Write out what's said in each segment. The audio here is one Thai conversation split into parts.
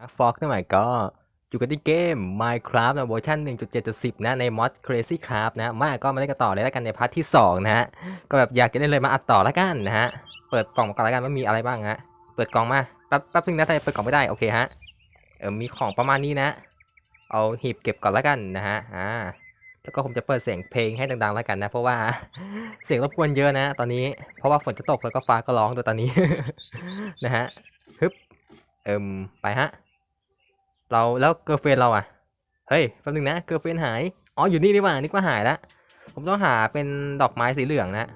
อาร์ฟอกนั่นหมายก็อยู่กันที่เกม Minecraft นะเวอร์ชัน1.7.10 นะ ในมอด Crazy Craft นะ มาก็มาเล่นกันต่อเลยแล้วกันในพาร์ทที่ 2 นะฮะ ก็แบบอยากจะเล่นเลยมาอัดต่อแล้วกันนะฮะ เปิดกล่องมาก่อนแล้วกันว่ามีอะไรบ้างฮะ เปิดกล่องมา แป๊บแป๊บนึงนะทำไมเปิดกล่องไม่ได้ โอเคฮะ เออมีของประมาณนี้นะ เอาหีบเก็บก่อนแล้วกันนะฮะ อ่า แล้วก็ผมจะเปิดเสียงเพลงให้ดังๆแล้วกันนะ เพราะว่าเสียงรบกวนเยอะนะ ตอนนี้ เพราะว่าฝนจะตกแล้วก็ฟ้าก็ร้องตัวตอนนี้ นะฮะ ฮึบ เอิมไปฮะ เราแล้วเกอร์เฟนเราอะ เฮ้ยแป๊บนึงนะเกอร์เฟนหาย อ๋ออยู่นี่นี่หว่านึกว่าหายและผมต้องหาเป็นดอกไม้สีเหลืองนะ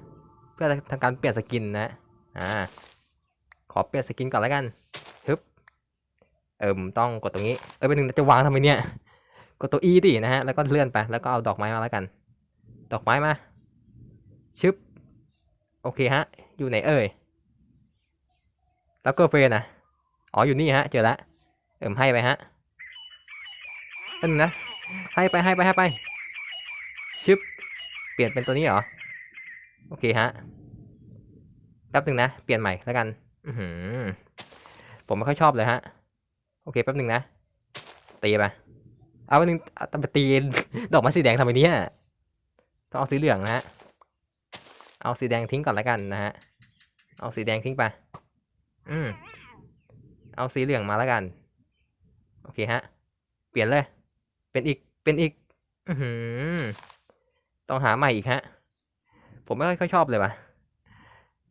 เพื่อทำการเปลี่ยนสกินนะ อ่า ขอเปลี่ยนสกินก่อนแล้วกันฮึบ เอิมต้องกดตรงนี้ เอ้ยแป๊บนึงนจะวางทำไมเนี่ย กดตัว E ดินะฮะ แล้วก็เลื่อนไป แล้วก็เอาดอกไม้มาแล้วกัน ดอกไม้มา ชึบ โอเคฮะ อยู่ไหนเอ่ย แล้วเกอร์เฟนอะ อ๋ออยู่นี่ฮะ เจอแล้วเอิมให้ไปฮะ อันงนะ ให้ไปให้ไปให้ไป ชึบ เปลี่ยนเป็นตัวนี้เหรอ โอเคฮะ แป๊บหนึ่งนะ เปลี่ยนใหม่แล้วกัน อืผมไม่ค่อยชอบเลยฮะ โอเคแป๊บหนึ่งนะ ตีไป เอาไปหนึ่งเอาไปตีดอกไม้สีแดงทำไมเนี่ยต้องเอาสีเหลืองนะฮะ เอาสีแดงทิ้งก่อนแล้วกันนะฮะ เอาสีแดงทิ้งไป อืมเอาสีเหลืองมาแล้วกัน โอเคฮะ เปลี่ยนเลย เป็นอีก เป็นอีก อือหือต้องหาใหม่อีกฮะ ผมไม่ค่อยชอบเลยว่ะ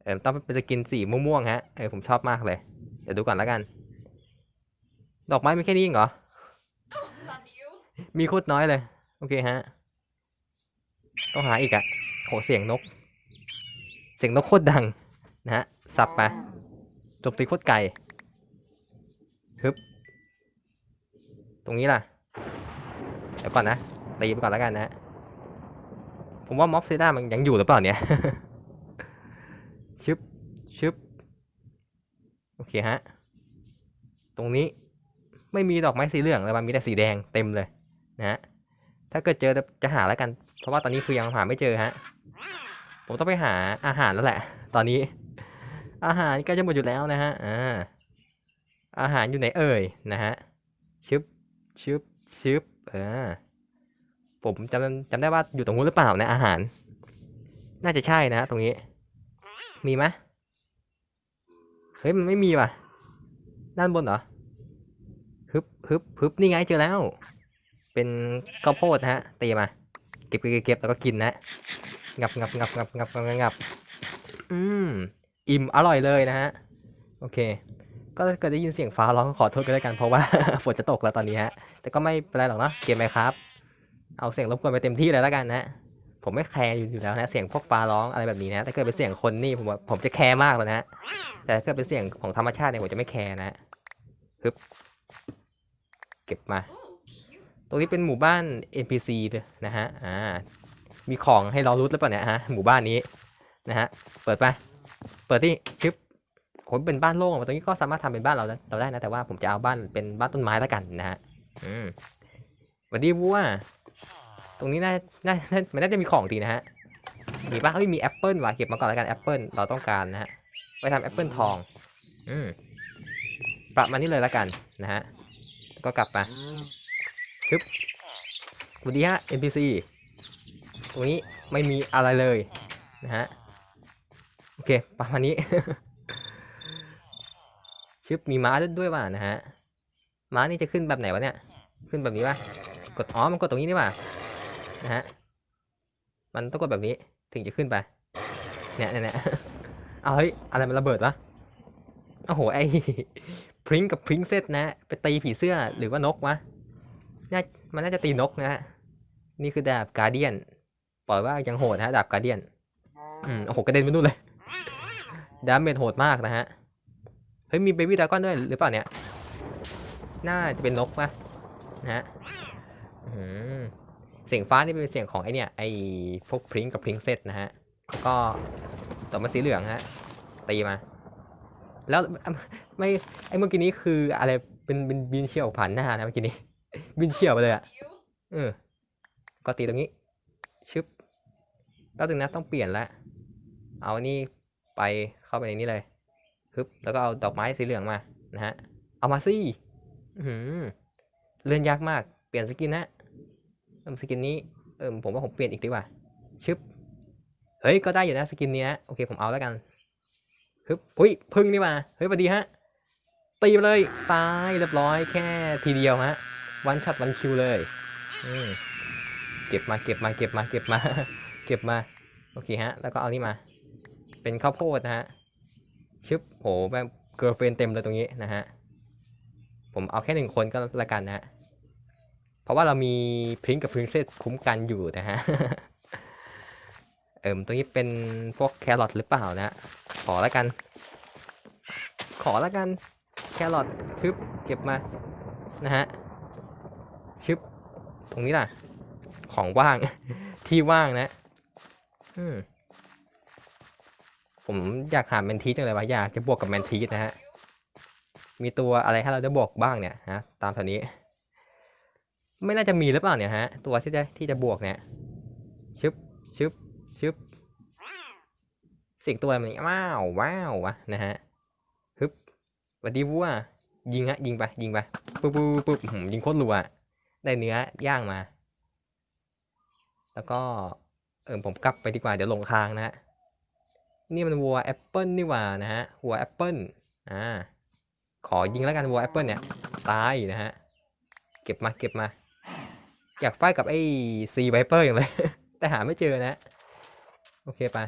เออต้องเป็นสกินสีม่วงๆฮะ เออผมชอบมากเลย เดี๋ยวดูก่อนแล้วกัน ดอกไม้มีแค่นี้เองเหรอ Love you. มีโคตรน้อยเลย โอเคฮะ ต้องหาอีกอะโหเสียงนก เสียงนกโคตรดัง นะฮะ สับไปโจมตีโคตรไกลฮึบ ตรงนี้ล่ะ เดี๋ยวก่อนนะตีไปก่อนแล้วกันนะ ผมว่าม็อบเซด้ามันยังอยู่หรือเปล่าเนี่ย ชึบ ชึบ โอเคฮะ ตรงนี้ไม่มีดอกไม้สีเหลืองเลยมันมีแต่สีแดงเต็มเลยนะฮะ ถ้าเกิดเจอจะหาแล้วกัน เพราะว่าตอนนี้คือยังหาไม่เจอฮะ ผมต้องไปหาอาหารแล้วแหละ ตอนนี้ อาหารใกล้จะหมดอยู่แล้วนะฮะ อ่า อาหารอยู่ไหนเอ่ยนะฮะ ชึบ ชึบ ชึบ เออ ผมจำจำได้ว่าอยู่ตรงนู้นหรือเปล่านะ อาหาร น่าจะใช่นะตรงนี้ มีไหมเฮ้ยมันไม่มีว่ะ ด้านบนเหรอฮึบฮึบฮึบนี่ไงเจอแล้ว เป็นข้าวโพดฮะตีมา เก็บเก็บเก็บแล้วก็กินนะงับงับงับงับงับงับงับอืมอิ่มอร่อยเลยนะฮะ โอเค ก็เกิดได้ยินเสียงฟ้าร้องขอโทษก็แล้วกันเพราะว่า ฝนจะตกแล้วตอนนี้ฮะ แต่ก็ไม่เป็นไรหรอกนะเกมไหมครับ เอาเสียงรบกวนไปเต็มที่เลยแล้วกันนะ ผมไม่แคร์อยู่อยู่แล้วนะ เสียงพวกฟ้าร้องอะไรแบบนี้นะ ถ้าเกิดเป็นเสียงคนนี่ผมผมจะแคร์มากเลยนะ แต่ถ้าเกิดเป็นเสียงของธรรมชาติเนี่ยผมจะไม่แคร์นะฮึบเก็บมา ตรงนี้เป็นหมู่บ้าน NPC เลยนะฮะ อ่า มีของให้เรารุดหรือเปล่าเนี่ยฮะ หมู่บ้านนี้นะฮะ เปิดไป เปิดที่ชึบ โหเป็นบ้านโล่งตรงนี้ก็สามารถทำเป็นบ้านเราได้เราได้นะ แต่ว่าผมจะเอาบ้านเป็นบ้านต้นไม้แล้วกันนะฮะอืมสวัสดีวัวตรงนี้น่าน่าน่ามันน่าจะมีของดีนะฮะมีป่ะเอ้ยมีแอปเปิลว่ะเก็บมาก่อนแล้วกันแอปเปิลเราต้องการนะฮะไปทำแอปเปิลทอง อืมประมาณนี้เลยแล้วกันนะฮะก็กลับมาสวัสดีฮะ NPC ตรงนี้ไม่มีอะไรเลยนะฮะโอเคประมาณนี้ ชึบมีม้าด้วยว่ะนะฮะ ม้านี่จะขึ้นแบบไหนวะเนี่ย ขึ้นแบบนี้ป่ะ กดอ๋อมันกดตรงนี้นี่ว่ะนะฮะ มันต้องกดแบบนี้ถึงจะขึ้นไป เนี่ยเนี่ยเนี่ยเอาเฮ้ยอะไรมันระเบิดวะโอ้โหไอ้พริ้งกับพริ้งเซตนะไปตีผีเสื้อหรือว่านกวะน่ามันน่าจะตีนกนะฮะ นี่คือดาบการเดียนปล่อยว่ายังโหดฮะดาบการเดียน อืมโอ้โหกระเด็นไปนู่นเลย ดาเมจโหดมากนะฮะ เฮ้ยมีเบบี้ดราก้อนด้วยหรือเปล่าเนี่ย น่าจะเป็นนกปะนะฮะอืมเสียงฟ้านี่เป็นเสียงของไอเนี่ยไอพวกพริงกับพริงเซตนะฮะ ก็ต่อมาสีเหลืองฮะ ตีมา แล้วไม่ไอเมื่อกี้นี้คืออะไรเป็นเป็นบินเชี่ยวผ่านหน้านะเมื่อกี้นี้ บินเฉียวไปเลยอะ You. เออ ก็ตีตรงนี้ ชึบแป๊บนึงนะต้องเปลี่ยนละ เอาอันนี้ไปเข้าไปในนี้เลย ฮึบแล้วก็เอาดอกไม้สีเหลืองมานะฮะเอามาสิออื้อหือเลื่อนยากมากเปลี่ยนสกินนะเอิ่มสกินนี้เออผมว่าผมเปลี่ยนอีกดีกว่าชึบเฮ้ยก็ได้อยู่นะสกินนี้ยโอเคผมเอาแล้วกันฮึบอุ้ยพึ่งนี่มาเฮ้ยสวัสดีฮะตีไปเลยตายเรียบร้อยแค่ทีเดียวฮะวันช็อตวันคิวเลยเก็บมาเก็บมาเก็บมาเก็บมา เก็บมา โอเคฮะ แล้วก็เอานี่มา เป็นข้าวโพดนะฮะ ชึบโหแบบเกิร์ลเฟนเต็มเลยตรงนี้นะฮะ ผมเอาแค่หนึ่งคนก็แล้วกันนะฮะเพราะว่าเรามีพริ้งกับพริ้งเซสคุ้มกันอยู่นะฮะ เอิมตรงนี้เป็นพวกแครอทหรือเปล่านะ ขอแล้วกัน ขอแล้วกัน แครอทชึบเก็บมา นะฮะชึบตรงนี้ล่ะ ของว่าง ที่ว่างนะ อืม ผมอยากหาแมนทีสจังเลยว่าอยากจะบวกกับแมนทีสนะฮะ มีตัวอะไรให้เราได้บวกบ้างเนี่ยฮะ ตามแถวนี้ ไม่น่าจะมีหรือเปล่าเนี่ยฮะ ตัวที่จะที่จะบวกเนี่ย ชึบ ชึบ ชึบสียงตัวมันว้าวว้าววะนะฮะฮึบวัสดีวัวยิงฮะยิงไปยิงไปปุ๊บปุ๊บปุ๊บยิงโคตรรัวได้เนื้อย่างมา แล้วก็เออผมกลับไปดีกว่าเดี๋ยวลงคางนะฮะ นี่มันวัวแอปเปิลนี่หว่านะฮะวัวแอปเปิลอ่าขอยิงแล้วกันวัวแอปเปิลเนี่ยตายนะฮะเก็บมาเก็บมา อยากไฟกับไอ้ซีไวเปอร์อย่างเลย แต่หาไม่เจอนะโอเคไป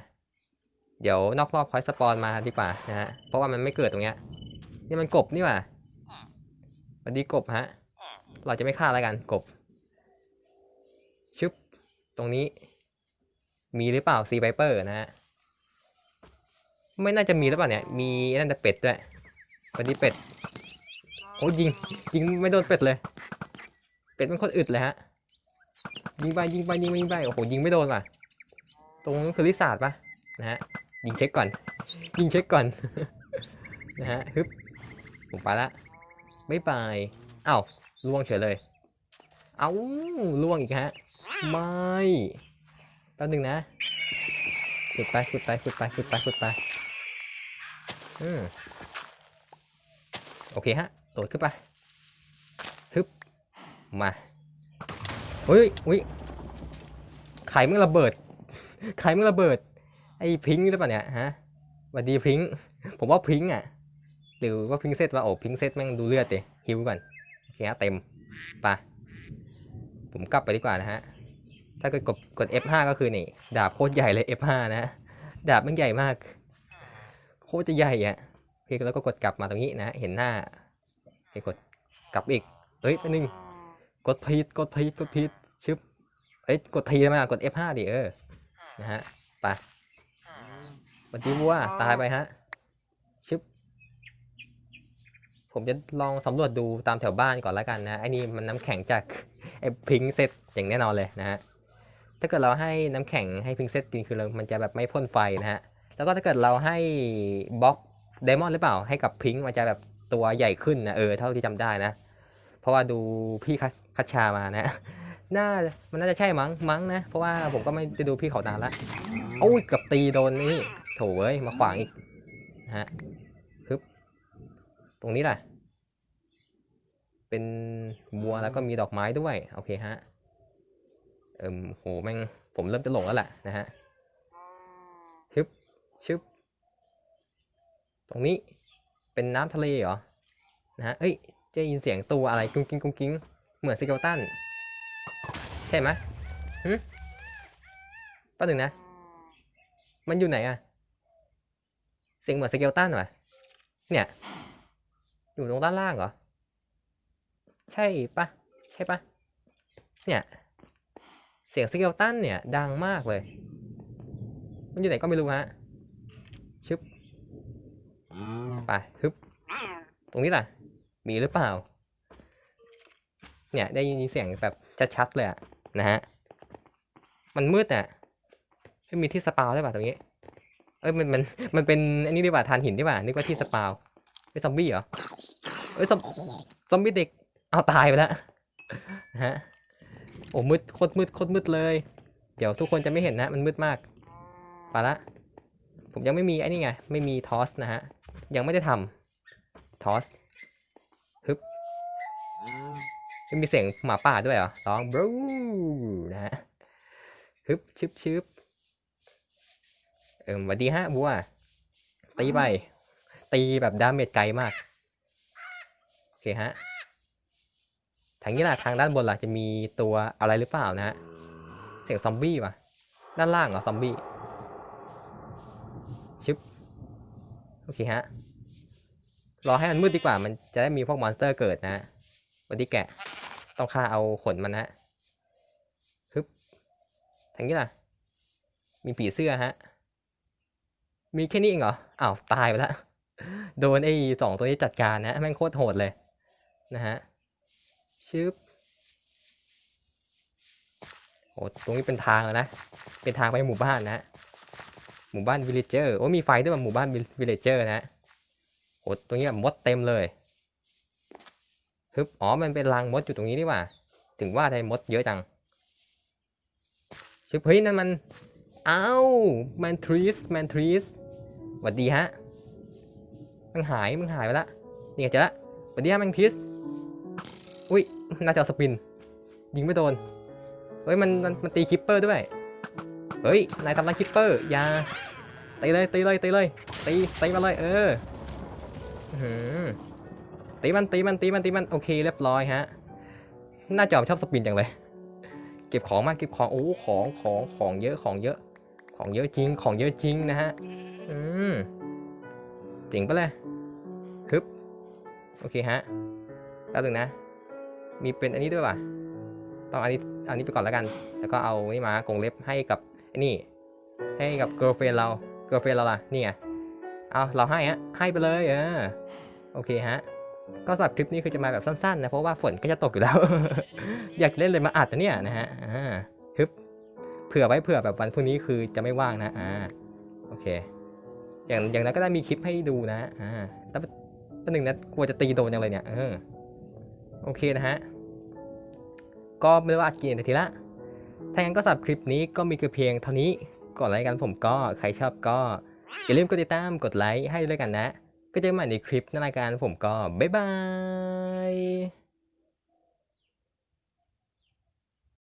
เดี๋ยวนอกรอบคอยสปอนมาดีกว่านะฮะเพราะว่ามันไม่เกิดตรงเนี้ยนี่มันกบนี่หว่าสวัสดีกบฮะเราจะไม่ฆ่าแล้วกันกบชึบตรงนี้ มีหรือเปล่าซีไวเปอร์นะฮะ ไม่น่าจะมีหรือเปล่าเนี่ย มีนั่นแต่เป็ดด้วยสวัสดีเป็ดโอ้ยิงยิงไม่โดนเป็ดเลย เป็ดเป็นคนอึดเลยฮะ ยิงไปยิงไปยิงไปยิงไปโอ้โหยิงไม่โดนว่ะ ตรงนั้นคือลิซาร์ดปะนะฮะยิงเช็คก่อน ยิงเช็คก่อนนะฮะฮึบผมไปละบ๊ายบายอ้าวล่วงเฉยเลย เอ้าล่วงอีกฮะ ไม่แป๊บนึงนะขุดไปขุดไปขุดไปขุดไปขุดไป อืมโอเคฮะโดดขึ้นไปฮึบมาเฮ้ยอุ้ยไข่มึงระเบิด ไข่มึงระเบิด ไอ้พิงค์หรือเปล่าเนี่ยฮะสวัสดีพิงค์ผมว่าพิงค์อะ หรือว่าพิงค์เซตว่าโอ้พิงค์เซตแม่งดูเลือดดิฮิวก่อนโอเคฮะเต็มไปผมกลับไปดีกว่านะฮะ ถ้าเกิดกดกด F5 ก็คือนี่ ดาบโคตรใหญ่เลย F5 นะ ดาบมันใหญ่มาก คตรจะใหญ่อะโอเคแล้วก็กดกลับมาตรงนี้นะ เห็นหน้าโอเคกดกลับอีกเฮ้ยไปหนึ่งกดพีดกดพีดกดพีดชึบเอ้ยกดทีมากด F5 ดิเออนะฮะไปสวัสดีวัวตายไปฮะชึบผมจะลองสำรวจดูตามแถวบ้านก่อนแล้วกันนะไอ้นี่มันน้ำแข็งจากไอ้พิงเซตอย่างแน่นอนเลยนะฮะถ้าเกิดเราให้น้ำแข็งให้พิงเซตกินคือมันจะแบบไม่พ่นไฟนะฮะ แล้วก็ถ้าเกิดเราให้บล็อกไดมอนด์หรือเปล่า ให้กับพิงค์มันจะแบบตัวใหญ่ขึ้นนะเออเท่าที่จำได้นะ เพราะว่าดูพี่คัชชามานะน่ามันน่าจะใช่มั้งมั้งนะ เพราะว่าผมก็ไม่ได้ดูพี่เขานานละโอ้ยเกับตีโดนนี่โถเว้ยมาขวางอีกนะฮะฮึบตรงนี้แหละเป็นบัวแล้วก็มีดอกไม้ด้วย โอเคฮะเอิมโหแม่งผมเริ่มจะหลงแล้วแหละนะฮะ บ ตรงนี้เป็นน้ำทะเลเหรอ นะฮะเอ้ยจะได้ยินเสียงตัวอะไรกุ้งกิ้งกุ้งกิ้งเหมือนสเกลตัน ใช่ไหมหึป๊บหนึ่งนะ มันอยู่ไหนอะเสียงเหมือนสเกลตันวะเนี่ย อยู่ตรงด้านล่างเหรอ ใช่ปะใช่ปะเนี่ย เสียงสเกลตันเนี่ย ดังมากเลย มันอยู่ไหนก็ไม่รู้ฮะ ชึบไปฮึบตรงนี้ล่ะ มีหรือเปล่า เนี่ย ได้ยินเสียงแบบชัดๆเลยอะนะฮะ มันมืดอะไม่มีที่สปาวได้ป่ะตรงนี้ เอ้ยมันมันมันเป็นอันนี้ดีกว่าทานหินดีกว่านึกว่าที่สปาวไอ้ซอมบี้เหรอเอ้ยซอมซอมบี้เด็กเอาตายไปแล้วนะฮะโอ้มืดโคตรมืดโคตรมืดเลย เดี๋ยวทุกคนจะไม่เห็นนะ มันมืดมากไปละ ผมยังไม่มีไอ้นี่ไง ไม่มีทอสนะฮะ ยังไม่ได้ทำทอสฮึบไม่มีเสียงหมาป่าด้วยเหรอร้องบรูนะฮะฮึบชึบชึบเอิมสวัสดีฮะบัวตีไป ตีแบบดาเมจไกลมาก โอเคฮะ ทางนี้ล่ะ ทางด้านบนล่ะ จะมีตัวอะไรหรือเปล่านะฮะ เสียงซอมบี้ว่ะ ด้านล่างเหรอ ซอมบี้ ชึบ โอเคฮะ รอให้มันมืดดีกว่า มันจะได้มีพวกมอนสเตอร์เกิดนะวัสดีแกะ ต้องฆ่าเอาขนมันนะฮึบทางนี้ล่ะ มีผีเสื้อฮะ มีแค่นี้เองเหรอ อ้าว ตายไปแล้วโดนไอ้สองตัวนี้จัดการนะแม่งโคตรโหดเลย นะฮะ ชึบโอ้ตรงนี้เป็นทางแล้วนะ เป็นทางไปหมู่บ้านนะ หมู่บ้านวิลเลจเจอร์โอ้มีไฟด้วยว่าหมู่บ้านวิลเลจเจอร์นะโอ้ตรงนี้แบบมดเต็มเลยฮึบอ๋อมันเป็นรังมดอยู่ตรงนี้นี่ว่า ถึงว่าไดมดเยอะจังชึบเฮ้ยนั่นมันอ้าวแมนทรีสแมนทรีสสวัสดีฮะมันหายมันหายไปละนี่ไงเจอละสวัสดีฮะแมงทิสอุ้ยน่าจะสปิน ยิงไม่โดนเฮ้ยมันมันมันตีคิปเปอร์ด้วย เฮ้ย นายทำร้ายคิปเปอร์อย่าตีเลยตีเลยตีเลยตีตีมาเลยเออตีมันตีมันตีมันตีมันโอเคเรียบร้อยฮะหน้าจอชอบสปินจังเลย เก็บของมากเก็บของโอ้ของของของเยอะของเยอะ ของเยอะจริงของเยอะจริงนะฮะอืมเจ๋งปะเลยฮึบโอเคฮะแป๊บนึงนะ มีเป็นอันนี้ด้วยว่ะต้องอันนี้อันนี้ไปก่อนแล้วกัน แล้วก็เอานี่มากรงเล็บให้กับ นี่ ให้กับ girlfriend เรา girlfriend เราล่ะนี่ไงเอาเราให้ฮะให้ไปเลยเออโอเคฮะก็สำหรับคลิปนี้คือจะมาแบบสั้นๆนะเพราะว่าฝนก็จะตกอยู่แล้ว อยากเล่นเลยมาอัดนะเนี่ยนะฮะอ่าฮึบเผื่อไว้เผื่อแบบวันพรุ่งนี้คือจะไม่ว่างนะอ่าโอเค อย่างอย่างนั้นก็ได้มีคลิปให้ดูนะอ่าแต่ประหนึ่งนะกลัวจะตีโดนยังเลยเนี่ยเออโอเคนะฮะก็ไม่ได้ว่าอัดกินนาทีละ ถ้างั้นก็สำหรับคลิปนี้ก็มีเพียงเท่านี้ก่อนไลค์กันผมก็ใครชอบก็อย่าลืมกดติดตามกดไลค์ให้ด้วยกันนะ ก็เจอกันใหม่ในคลิปหนรายการผมก็บ๊ายบาย